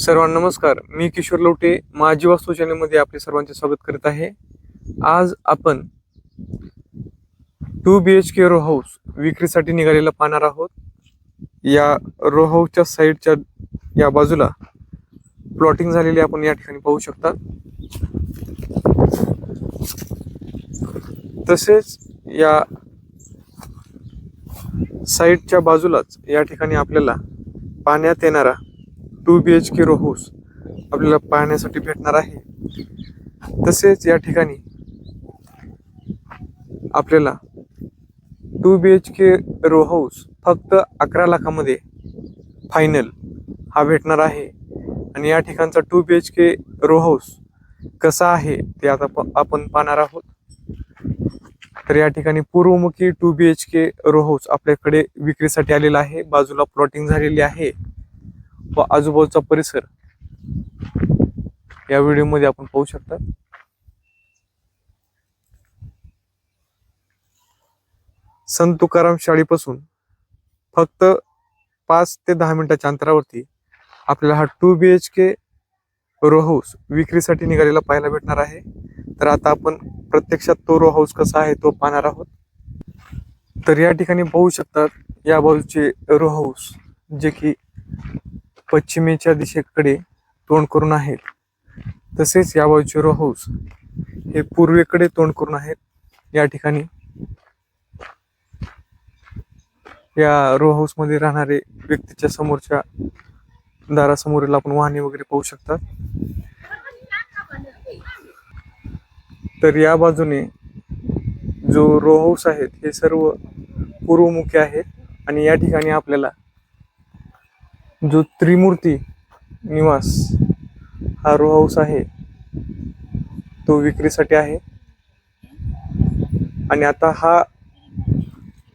सर्वांना नमस्कार. मी किशोर लवटे माझी वास्तू चॅनलमध्ये आपले सर्वांचे स्वागत करत आहे. आज आपण two B H K row house विक्रीसाठी निघालेला पाहणार आहोत. या रो हाऊसच्या साईडच्या या बाजूला प्लॉटिंग झालेली आपण या ठिकाणी पाहू शकता. तसेच या साईडच्या बाजूलाच या ठिकाणी आपल्याला पाण्यात येणारा two B H K row house आपल्याला पाहण्यासाठी भेटणार आहे. तसेच या ठिकाणी आपल्याला two B H K row house फक्त अकरा लाखामध्ये फायनल हा भेटणार आहे. आणि या ठिकाणचा two B H K row house कसा आहे ते आता प- आपण पाहणार आहोत. तर या ठिकाणी पूर्वमुखी two B H K row house आपल्याकडे विक्रीसाठी आलेला आहे. बाजूला प्लॉटिंग झालेली आहे. व आजूबाजूचा परिसर या व्हिडिओमध्ये आपण पाहू शकता. संत तुकाराम शाळेपासून फक्त पाच ते दहा मिनिटाच्या अंतरावरती आपल्याला हा two B H K row house विक्रीसाठी निघालेला पाहायला भेटणार आहे. तर आता आपण प्रत्यक्षात तो रो हाऊस कसा आहे तो पाहणार आहोत. तर या ठिकाणी पाहू शकतात या बाजूचे रो हाऊस जे की पश्चिमेच्या दिशेकडे तोंड करून आहेत. तसेच या बाजूचे रो हाऊस हे पूर्वेकडे तोंड करून आहेत. या ठिकाणी या रो हाऊसमध्ये राहणारे व्यक्तीच्या समोरच्या दारासमोरील आपण वाहने वगैरे पाहू शकतात तर या बाजूने जो रो हाऊस आहेत हे सर्व पूर्वमुखी आहेत आणि या ठिकाणी आपल्याला जो त्रिमूर्ती निवास हा रो हाऊस आहे तो विक्रीसाठी आहे. आणि आता हा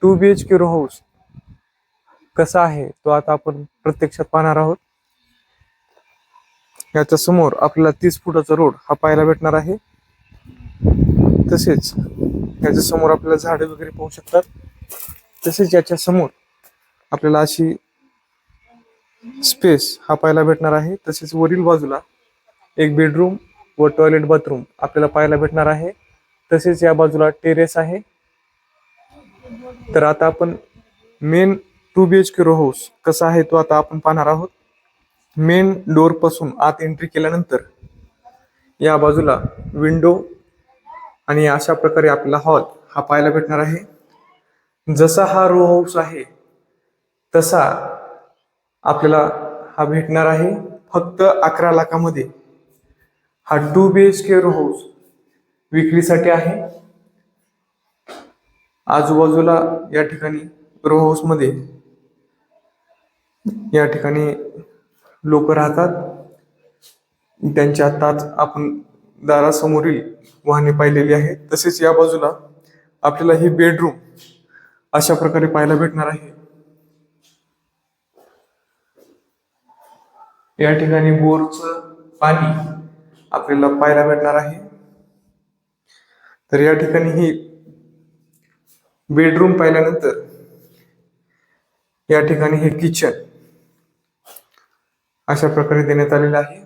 two B H K row house कसा आहे तो आता आपण प्रत्यक्षात पाहणार आहोत. याच्या समोर आपल्याला तीस फुटाचा रोड हा पाहायला भेटणार आहे. तसेच याच्या समोर आपल्याला झाडे वगैरे पाहू शकतात. तसेच याच्या समोर आपल्याला अशी स्पेस हा पाहायला भेटणार आहे. तसेच वरील बाजूला एक बेडरूम व टॉयलेट बाथरूम आपल्याला पाहायला भेटणार आहे. तसेच या बाजूला टेरेस आहे. तर आता आपण main two B H K row house कसा आहे तो आता आपण पाहणार आहोत. मेन डोरपासून आत एंट्री केल्यानंतर या बाजूला विंडो आणि अशा प्रकारे आपला हॉल हा पाहायला भेटणार आहे. जसा हा रो हाऊस आहे तसा आपल्याला हा भेटणार आहे फक्त अकरा लाखामध्ये. हा two B H K row house विक्रीसाठी आहे. आजूबाजूला या ठिकाणी रो हाऊसमध्ये या ठिकाणी लोक राहतात. त्यांच्या आत्ताच आपण दारासमोरील वाहने पाहिलेली आहेत. तसेच या बाजूला आपल्याला ही बेडरूम अशा प्रकारे पाहायला भेटणार आहे. या ठिकाणी बोरचं पाणी आपल्याला पाहायला भेटणार आहे. तर या ठिकाणी ही बेडरूम पाहिल्यानंतर या ठिकाणी हे किचन अशा प्रकारे देण्यात आलेलं आहे.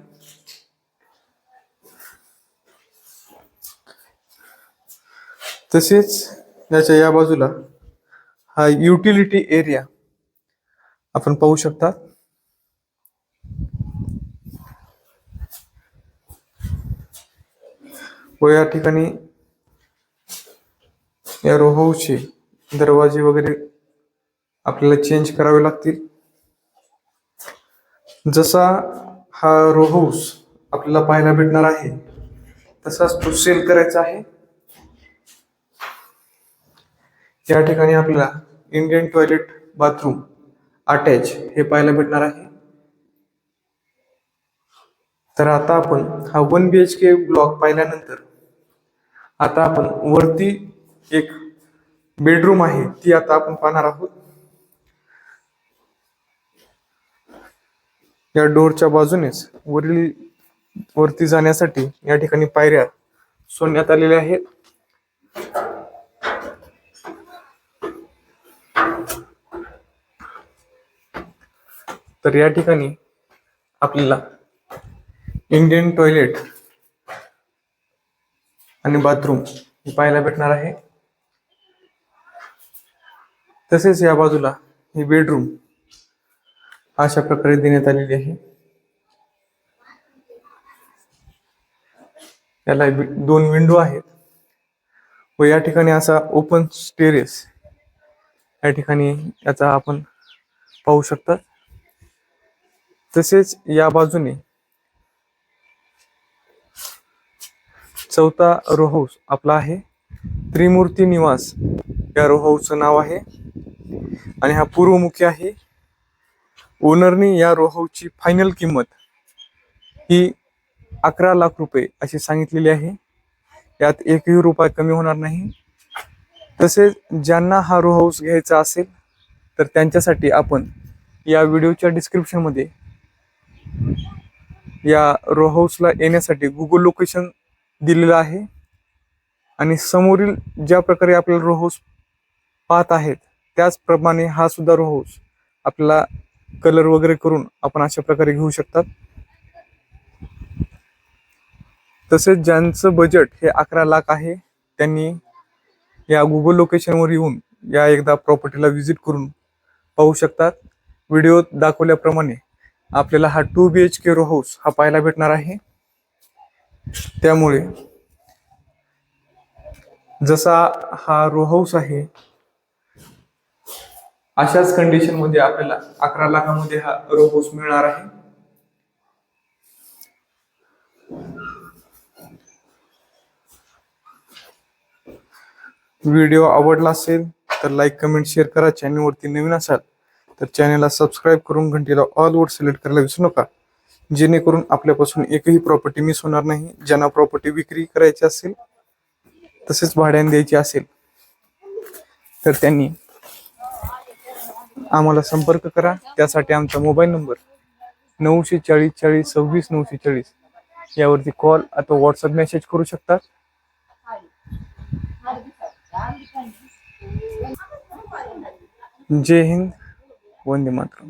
तसेच याच्या या बाजूला हा युटिलिटी एरिया आपण पाहू शकता. व या ठिकाणी या रो हाऊसचे दरवाजे वगैरे आपल्याला चेंज करावे लागतील. जसा हा रो हाऊस आपल्याला पाहायला भेटणार आहे तसाच तो सेल करायचा आहे. या ठिकाणी आपल्याला इंडियन टॉयलेट बाथरूम अटॅच हे पाहायला भेटणार आहे. तर आता आपण हा one B H K block पाहिल्यानंतर आता आपण वरती एक बेडरूम आहे ती आता आपण पाहणार आहोत. या डोरच्या बाजूनेच वरील वरती जाण्यासाठी या ठिकाणी पायऱ्या सोडण्यात आलेल्या आहेत. तर या ठिकाणी आपल्याला इंडियन टॉयलेट आणि बाथरूम हे पाहायला भेटणार आहे. तसेच या बाजूला ही बेडरूम अशा प्रकारे देण्यात आलेली आहे. याला वि- दोन विंडो आहेत व या ठिकाणी असा ओपन स्टेरेस या ठिकाणी याचा आपण पाहू शकता. तसेच या बाजूने चौथा रो हाऊस आपला आहे. त्रिमूर्ती निवास या रो हाऊसचं नाव आहे. आणि हा पूर्वमुखी आहे. ओनरनी या रो हाऊसची फायनल किंमत ही अकरा लाख रुपये अशी सांगितलेली आहे. यात एकही रुपया कमी होणार नाही. तसेच ज्यांना हा रो हाऊस घ्यायचा असेल तर त्यांच्यासाठी आपण या व्हिडिओच्या डिस्क्रिप्शनमध्ये या रो हाऊसला येण्यासाठी गुगल लोकेशन दिलेला आहे. आणि समोरील ज्या प्रकारे आपल्याला रो पाहत आहेत त्याचप्रमाणे हा सुद्धा रो आपल्याला कलर वगैरे करून आपण अशा प्रकारे घेऊ शकतात. तसेच ज्यांचं बजेट हे अकरा लाख आहे त्यांनी या गुगल लोकेशनवर येऊन या एकदा प्रॉपर्टीला व्हिजिट करून पाहू शकतात. व्हिडिओत दाखवल्याप्रमाणे आपल्याला हा two B H K row house हा पाहायला भेटणार आहे. त्यामुळे जसा हा रो हाऊस आहे अशाच कंडिशनमध्ये आपल्याला अकरा लाखामध्ये हा रो हाऊस मिळणार आहे. व्हिडिओ आवडला असेल तर लाईक कमेंट शेअर करा. चॅनलवरती नवीन असाल तर चॅनलला सबस्क्राईब करून घंटीला ऑल वर सिलेक्ट करायला विसरू नका. जेणेकरून आपल्यापासून एकही प्रॉपर्टी मिस होणार नाही. ज्यांना प्रॉपर्टी विक्री करायची असेल तसेच भाड्याने द्यायची असेल तर त्यांनी आम्हाला संपर्क करा. त्यासाठी आमचा मोबाईल नंबर नऊशे चाळीस चाळीस सव्वीस नऊशे चाळीस यावरती कॉल अथवा व्हॉट्सअप मेसेज करू शकतात जय हिंद. वंदे मातरम.